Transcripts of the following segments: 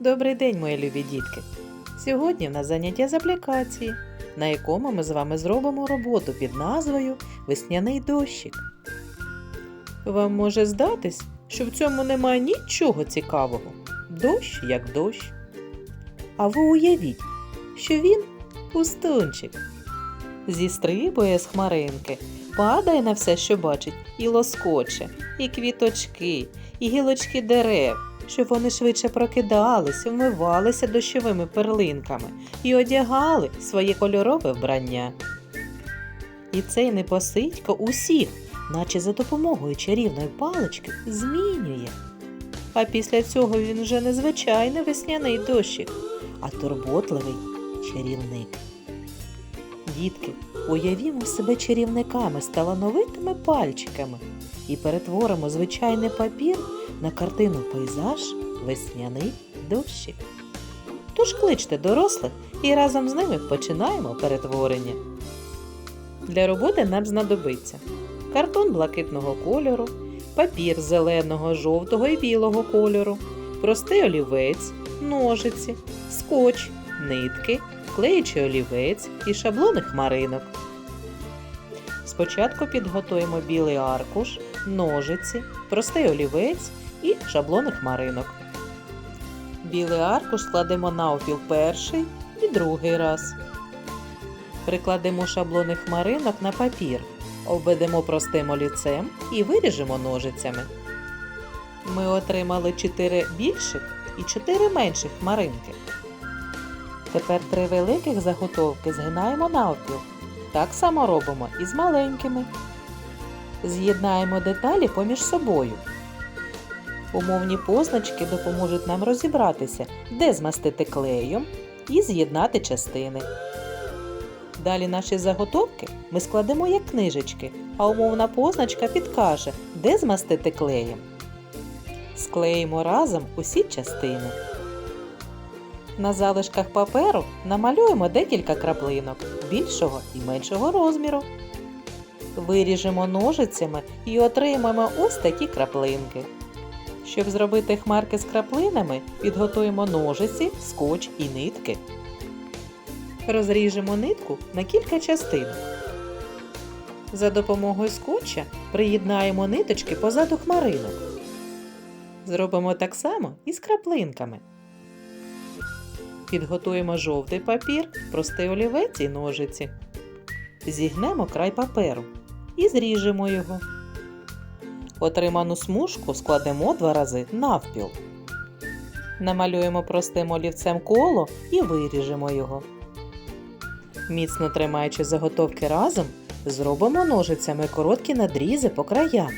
Добрий день, мої любі дітки! Сьогодні в нас заняття з аплікації, на якому ми з вами зробимо роботу під назвою Весняний дощик. Вам може здатись, що в цьому немає нічого цікавого. Дощ як дощ. А ви уявіть, що він пустунчик. Зістрибує з хмаринки, падає на все, що бачить, і лоскоче, і квіточки, і гілочки дерев, щоб вони швидше прокидалися, вмивалися дощовими перлинками і одягали своє кольорове вбрання. І цей непосидько усіх, наче за допомогою чарівної палички, змінює. А після цього він вже не звичайний весняний дощик, а турботливий чарівник. Дітки, уявімо себе чарівниками з талановитими пальчиками і перетворимо звичайний папір на картину пейзаж Весняний дощик. Тож кличте дорослих і разом з ними починаємо перетворення. Для роботи нам знадобиться картон блакитного кольору, папір зеленого, жовтого і білого кольору, простий олівець, ножиці, скотч, нитки, клеючий олівець і шаблони хмаринок. Спочатку підготуємо білий аркуш, ножиці, простий олівець і шаблони хмаринок. Білий аркуш складемо навпіл перший і другий раз. Прикладемо шаблони хмаринок на папір, обведемо простим олівцем і виріжемо ножицями. Ми отримали 4 більших і 4 менших хмаринки. Тепер три великих заготовки згинаємо навпіл. Так само робимо і з маленькими. З'єднаємо деталі поміж собою. Умовні позначки допоможуть нам розібратися, де змастити клеєм і з'єднати частини. Далі наші заготовки ми складемо як книжечки, а умовна позначка підкаже, де змастити клеєм. Склеїмо разом усі частини. На залишках паперу намалюємо декілька краплинок більшого і меншого розміру. Виріжемо ножицями і отримаємо ось такі краплинки. Щоб зробити хмарки з краплинами, підготуємо ножиці, скотч і нитки. Розріжемо нитку на кілька частин. За допомогою скотча приєднаємо ниточки позаду хмаринок. Зробимо так само і з краплинками. Підготуємо жовтий папір, простий олівець і ножиці. Зігнемо край паперу і зріжемо його. Отриману смужку складемо два рази навпіл. Намалюємо простим олівцем коло і виріжемо його. Міцно тримаючи заготовки разом, зробимо ножицями короткі надрізи по краям.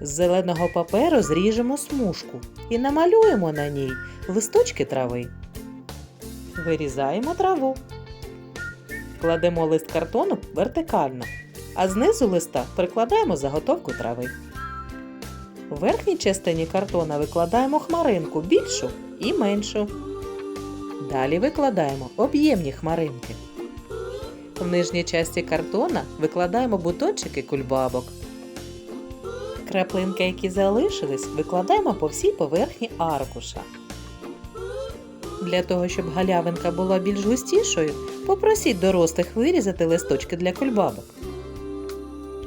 З зеленого паперу зріжемо смужку і намалюємо на ній листочки трави. Вирізаємо траву. Кладемо лист картону вертикально, а знизу листа прикладаємо заготовку трави. У верхній частині картона викладаємо хмаринку більшу і меншу. Далі викладаємо об'ємні хмаринки. В нижній часті картона викладаємо бутончики кульбабок. Краплинки, які залишились, викладаємо по всій поверхні аркуша. Для того, щоб галявинка була більш густішою, попросіть дорослих вирізати листочки для кульбабок.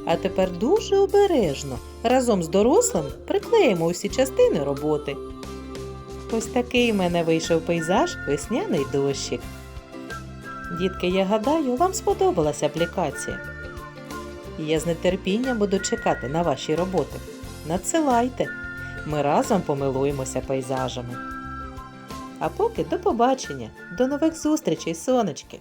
А тепер дуже обережно разом з дорослим приклеїмо усі частини роботи. Ось такий в мене вийшов пейзаж весняний дощик. Дітки, я гадаю, вам сподобалася аплікація. І Я з нетерпінням буду чекати на ваші роботи. Надсилайте. Ми разом помилуємося пейзажами. А поки до побачення, до нових зустрічей, сонечки!